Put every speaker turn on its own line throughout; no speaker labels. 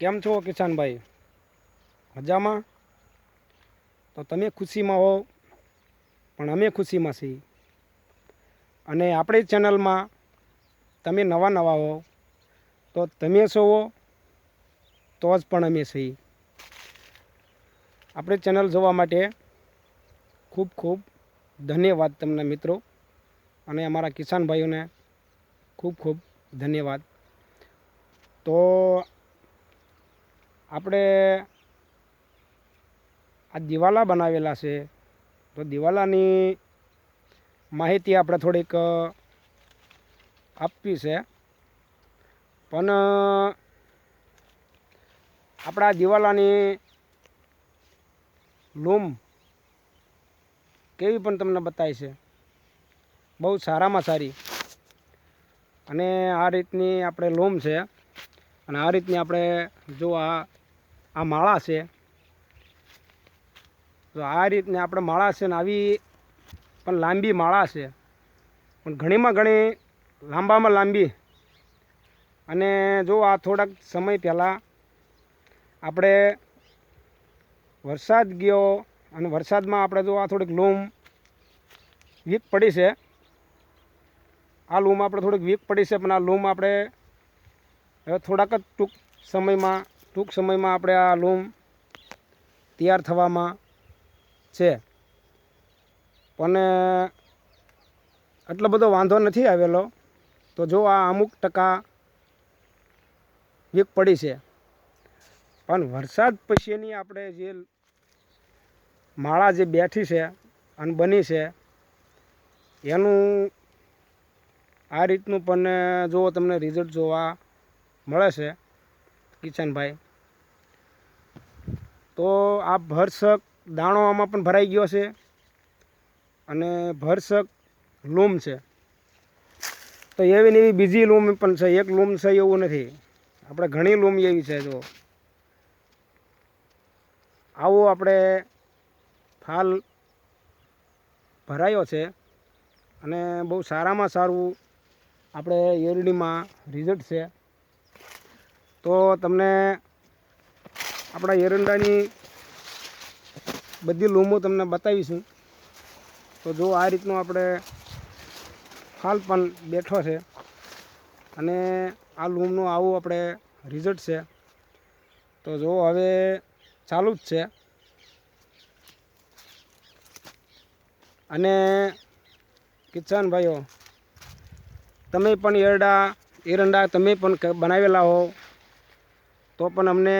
કેમ છો કિસાનભાઈ મજામાં? તો તમે ખુશીમાં હો, પણ અમે ખુશીમાં છીએ. અને આપણી ચેનલમાં તમે નવા નવા હો, તો તમે છો તો જ પણ અમે છીએ. આપણી ચેનલ જોવા માટે ખૂબ ખૂબ ધન્યવાદ તમને મિત્રો. અને અમારા કિસાન ભાઈઓને ખૂબ ખૂબ ધન્યવાદ. તો આપણે આ દિવાલા બનાવેલા છે, તો દિવાલાની માહિતી આપણે થોડીક આપવી છે. પણ આપણા દિવાલાની લૂમ કેવી પણ તમને બતાવી છે. બહુ સારામાં સારી. અને આ રીતની આપણે લૂમ છે. અને આ રીતની આપણે જો આ આ માળા છે. તો આ રીતની આપણે માળા છે ને આવી પણ લાંબી માળા છે. પણ ઘણીમાં ઘણી લાંબામાં લાંબી. અને જો આ થોડાક સમય પહેલાં આપણે વરસાદ ગયો અને વરસાદમાં આપણે જો આ થોડીક લૂમ વીક પડી છે. આ લૂમ આપણે થોડીક વીક પડી છે, પણ આ લૂમ આપણે હવે થોડાક જ ટૂંક સમયમાં ટૂંક સમયમાં આપણે આ લૂમ તૈયાર થવામાં છે. પણ એટલો બધો વાંધો નથી આવેલો. તો જો આ અમુક ટકા વીક પડી છે. પણ વરસાદ પછીની આપણે જે માળા જે બેઠી છે અને બની છે, એનું આ રીતનું પણ જો તમને રિઝલ્ટ જોવા મળે છે. કિચનભાઈ તો આ ભરસક દાણો આમાં પણ ભરાઈ ગયો છે અને ભરસક લૂમ છે. તો એવી ને એવી બીજી લૂમ પણ છે, એક લૂમ છે એવું નથી. આપણે ઘણી લૂમ એવી છે જો આવો આપણે ફાલ ભરાયો છે અને બહુ સારામાં સારું આપણે એરડીમાં રિઝલ્ટ છે. તો તમને આપણા એરંડાની બધી લૂમો તમને બતાવીશું. તો જો આ રીતનું આપણે ફાલ પણ બેઠો છે અને આ લૂમનું આવું આપણે રિઝલ્ટ છે. તો જો હવે ચાલુ જ છે. અને કિસાન ભાઈઓ, તમે પણ એરડા, એરંડા તમે પણ બનાવેલા હો. તો પણ અમને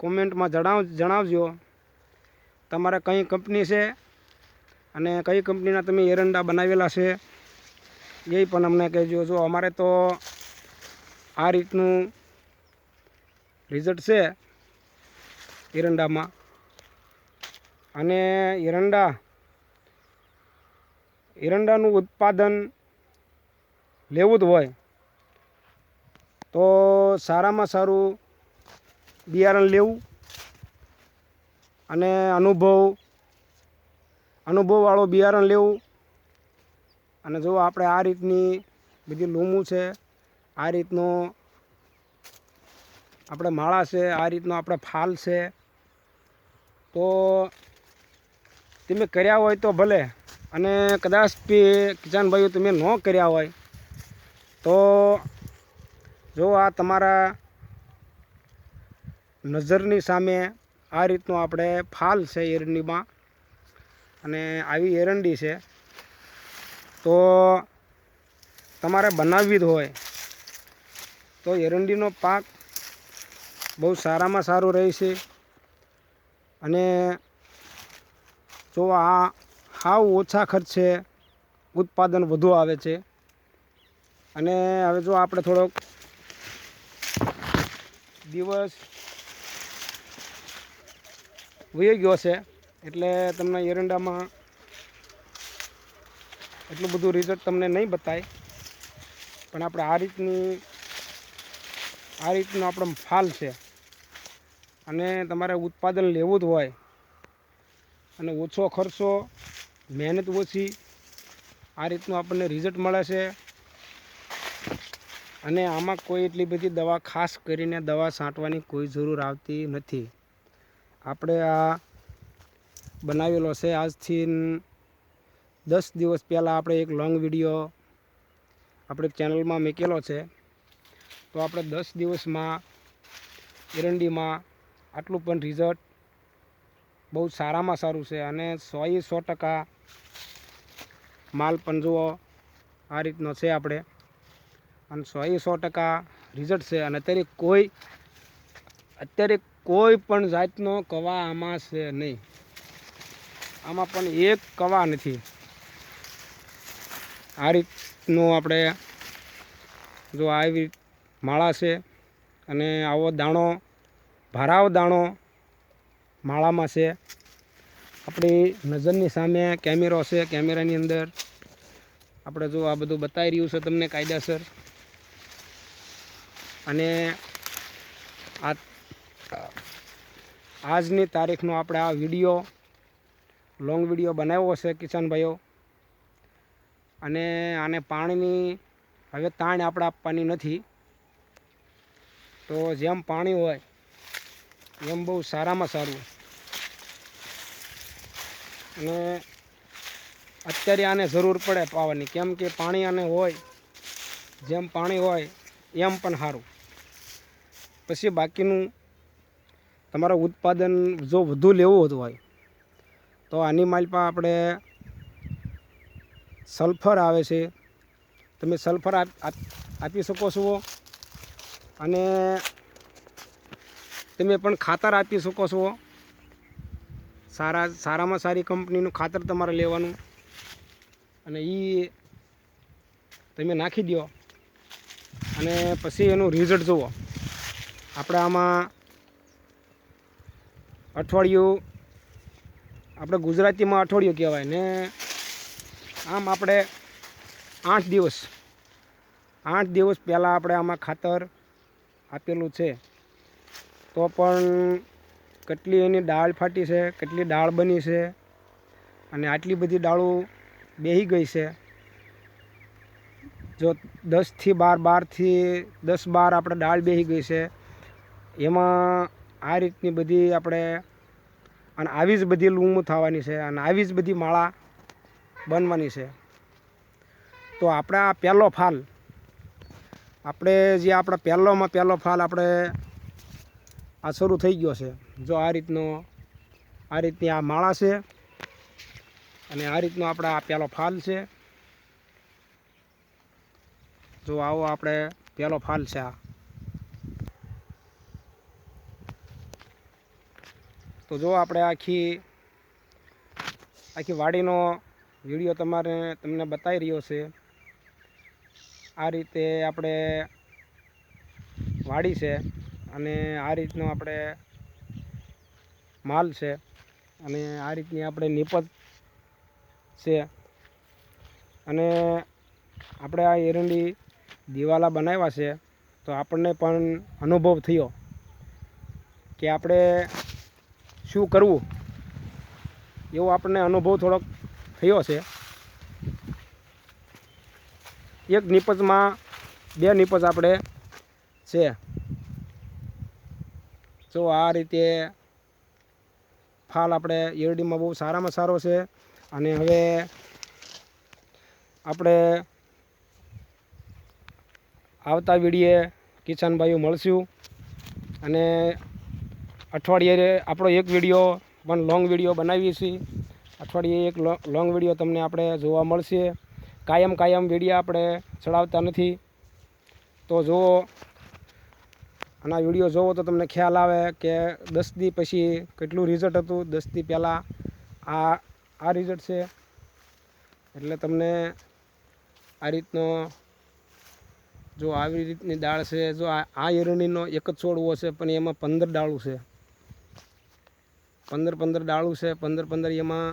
કોમેન્ટમાં જણાવ, જણાવજો. તમારે કઈ કંપની છે અને કઈ કંપનીના તમે એરંડા બનાવેલા છે એ પણ અમને કહેજો. જો અમારે તો આ રીતનું રિઝલ્ટ છે એરંડામાં. અને એરંડા, એરંડાનું ઉત્પાદન લેવું જ હોય તો સારામાં સારું બિયારણ લેવું અને અનુભવ, અનુભવવાળું બિયારણ લેવું. અને જો આપણે આ રીતની બધી લૂમું છે, આ રીતનું આપણે માળા છે, આ રીતનો આપણે ફાલ છે, તો તમે કર્યા હોય તો ભલે. અને કદાચ કિસાનભાઈઓ તમે ન કર્યા હોય, તો જો આ તમારા નજરની સામે આ રીતનો આપણે ફાલ છે એરંડીમાં. અને આવી એરંડી છે. તો તમારે બનાવવી જ હોય. તો એરંડીનો પાક બહુ સારામાં સારું રહે છે. અને જો આ હાવ ઓછા ખર્ચે ઉત્પાદન વધુ આવે છે. અને હવે જો આપણે થોડોક દિવસ વહી ગયો છે. એટલે તમને એરંડામાં એટલું બધું રિઝલ્ટ તમને નહીં બતાય. પણ આપણે આ રીતની, આ રીતનો આપણો ફાલ છે. અને તમારે ઉત્પાદન લેવું જ હોય. અને ઓછો ખર્ચો, મહેનત ઓછી, આ રીતનું આપણને રિઝલ્ટ મળે છે. અને આમાં કોઈ એટલી બધી દવા ખાસ કરીને દવા છાંટવાની કોઈ જરૂર આવતી નથી. આપણે આ બનાવેલો છે. આજથી દસ દિવસ પહેલાં આપણે એક લોંગ વીડિયો આપણે ચેનલમાં મૂકેલો છે. તો આપણે દસ દિવસમાં એરંડીમાં આટલું પણ રિઝલ્ટ બહુ સારામાં સારું છે અને સોએ સો ટકા માલ પણ જુઓ, આ રીતનો છે આપણે. અને સોએ સો ટકા રિઝલ્ટ છે. અને અત્યારે કોઈ, અત્યારે કોઈ પણ જાતનો કવા આમાં છે નહીં. આમાં પણ એક કવા નથી. આ રીતનું આપણે જો આવી માળા છે અને આવો દાણો, ભારાવ દાણો માળામાં છે. આપણી નજરની સામે કેમેરો છે, કેમેરાની અંદર. આપણે જો આ બધું બતાવી રહ્યું છે તમને કાયદેસર. અને આ આજની તારીખનો આપણે આ વીડિયો લોંગ વીડિયો બનાવ્યો છે કિશનભાઈઓ. અને આને પાણીની, હવે તાણ આપણે આપવાની નથી. તો જેમ પાણી હોય, એમ બહુ સારામાં સારું. અને અત્યારે આને જરૂર પડે પાવાની. કેમ કે પાણી આને હોય, જેમ પાણી હોય, એમ પણ સારું. પછી બાકીનું તમારે ઉત્પાદન જો વધુ લેવું હોય, તો આની માલપા આપણે સલ્ફર આવે છે. તમે સલ્ફર આપ- શકો છો. અને તમે પણ ખાતર આપી શકો છો. સારા, સારામાં સારી કંપનીનું ખાતર તમારે લેવાનું. અને એ તમે નાખી દો અને પછી એનું રિઝલ્ટ જુઓ. આપણે આમાં અઠવાડિયું, આપણે ગુજરાતીમાં અઠવાડિયું કહેવાય ને, આમ આપણે આઠ દિવસ આઠ દિવસ પહેલાં આપણે આમાં ખાતર આપેલું છે. તો પણ કેટલી એની દાળ ફાટી છે, કેટલી દાળ બની છે, અને આટલી બધી દાળો બેહી ગઈ છે. જો દસથી બાર, બારથી દસ, બાર આપણે દાળ બેહી ગઈ છે. એમાં આ રીતની બધી આપણે અને આવી જ બધી લૂમ થવાની છે અને આવી જ બધી માળા બનવાની છે. તો આપણે આ પહેલો ફાલ, આપણે જે આપણા પહેલોમાં પહેલો ફાલ આપણે આ શરૂ થઈ ગયો છે. જો આ રીતનો, આ રીતની આ માળા છે અને આ રીતનો આપણે આ પહેલો ફાલ છે. જો આવો આપણે પહેલો ફાલ છે આ. તો જો આપણે આખી આખી વાડીનો વીડિયો તમારે તમને બતાવી રહ્યો છે, આ રીતે આપણે વાડી છે અને આ રીતનો આપણે માલ છે અને આ રીતની આપણે નિપજ છે. અને આપણે આ એરંડી દિવાલા બનાવ્યા છે, તો આપણને પણ અનુભવ થયો કે આપણે શું કરવું? એવો આપણને અનુભવ થોડોક થયો છે. એક નિપજમાં બે નિપજ આપણે છે. જો આ રીતે ફાલ આપણે એરડીમાં બહુ સારામાં સારો છે અને હવે આપણે આવતા વિડીએ કિસાનભાઈઓ મળશું. અને અઠવાડિયે આપણો એક વીડિયો પણ લોંગ વીડિયો બનાવીએ છીએ. અઠવાડિયે એક લોંગ વીડિયો તમને આપણે જોવા મળશે. કાયમ કાયમ વીડિયો આપણે ચડાવતા નથી. તો જુઓ, આના વીડિયો જોવો તો તમને ખ્યાલ આવે કે દસ દી પછી કેટલું રિઝલ્ટ હતું. દસ દી પહેલાં આ આ રિઝલ્ટ છે. એટલે તમને આ રીતનો, જો આવી રીતની દાળ છે, જો આ એરંડીનો એક જ છોડવો છે, પણ એમાં પંદર ડાળું છે. પંદર પંદર ડાળું છે, પંદર પંદર એમાં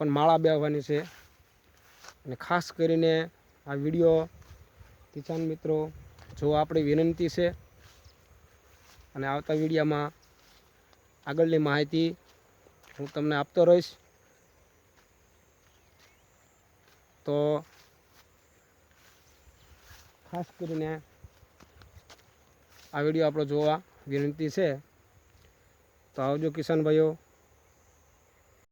પણ માળા બેહવાની છે. અને ખાસ કરીને આ વીડિયો કિસાન મિત્રો જો આપણી વિનંતી છે અને આવતા વિડીયામાં આગળની માહિતી હું તમને આપતો રહીશ. તો ખાસ કરીને આ વીડિયો આપણો જોવા વિનંતી છે. તો આવજો કિશનભાઈઓ